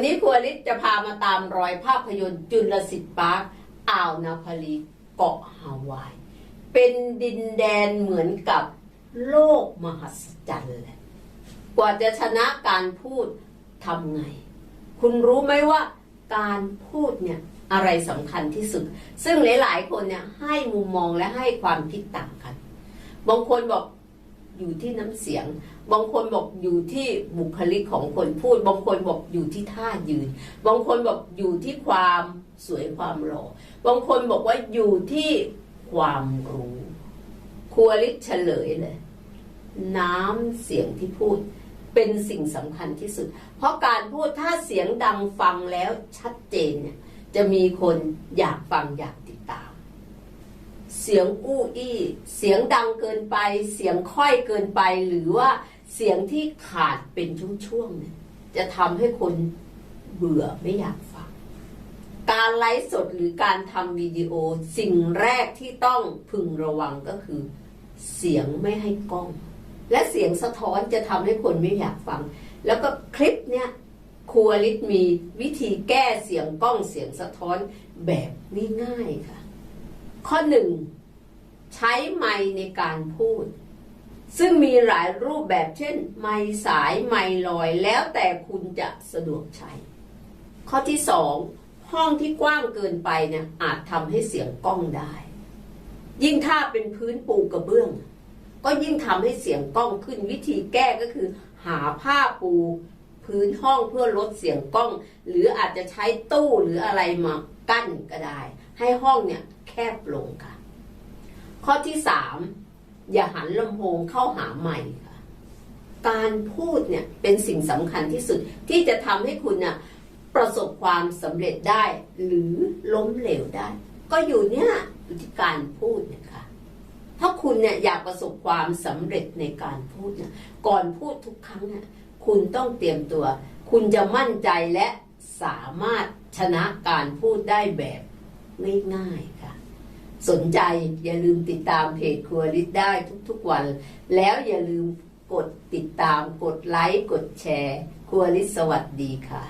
ันี้ครัวลิศจะพามาตามรอยภาพยนตร์จุลสิทธิ์ปาร์คอ่าวนาพาลีเกาะฮาวาย เป็นดินแดนเหมือนกับโลกมหัศจรรย์เลยกว่าจะชนะการพูดทำไง คุณรู้ไหมว่าการพูดเนี่ยอะไรสำคัญที่สุด ซึ่งหลาย ๆ คนเนี่ยให้มุมมองและให้ความคิดต่างกัน บางคนบอก อยู่ที่น้ำเสียง บางคนบอกอยู่ที่บุคลิกของคนพูด บางคนบอกอยู่ที่ท่ายืน บางคนบอกอยู่ที่ความสวยความหล่อ บางคนบอกว่าอยู่ที่ความรู้ครัวลิศเฉลยเลย น้ำเสียงที่พูดเป็นสิ่งสำคัญที่สุด เพราะการพูดถ้าเสียงดังฟังแล้วชัดเจนเนี่ยจะมีคนอยากฟังอยากต เสียงอู้อี้ เสียงดังเกินไป เสียงค่อยเกินไป หรือว่าเสียงที่ขาดเป็นช่วงๆเนี่ยจะทำให้คนเบื่อไม่อยากฟัง การไลฟ์สดหรือการทำวิดีโอสิ่งแรกที่ต้องพึงระวังก็คือ เสียงไม่ให้กล้อง และเสียงสะท้อนจะทำให้คนไม่อยากฟัง แล้วก็คลิปเนี่ยครัวลิศมีวิธีแก้เสียงกล้องเสียงสะท้อนแบบง่ายๆค่ะ ข้อหนึ่งใช้ไมค์ในการพูด ซึ่งมีหลายรูปแบบเช่น ไมค์สายไมค์ลอยแล้วแต่คุณจะสะดวกใช้ ข้อที่สองห้องที่กว้างเกินไปเนี่ยอาจทำให้เสียงกล้องได้ ยิ่งถ้าเป็นพื้นปูกระเบื้อง ก็ยิ่งทำให้เสียงกล้องขึ้นวิธีแก้ก็คือ หาผ้าปู พื้นห้องเพื่อลดเสียงกล้อง หรืออาจจะใช้ตู้หรืออะไรมากั้นก็ได้ ให้ห้องเนี่ยแคบลงค่ะ ข้อที่สามอย่าหันลำโพงเข้าหาใหม่ค่ะ การพูดเนี่ยเป็นสิ่งสำคัญที่สุดที่จะทำให้คุณน่ะประสบความสำเร็จได้หรือล้มเหลวได้ ก็อยู่เนี่ยอยู่ที่การพูดเนี่ยค่ะถ้าคุณเนี่ยอยากประสบความสำเร็จในการพูดเนี่ยก่อนพูดทุกครั้งเนี่ย คุณต้องเตรียมตัว คุณจะมั่นใจและสามารถชนะการพูดได้แบบง่ายๆค่ะ สนใจอย่าลืมติดตามเพจครัวลิศได้ทุกๆวัน แล้วอย่าลืมกดติดตามกดไลค์ กดแชร์ ครัวลิศสวัสดีค่ะ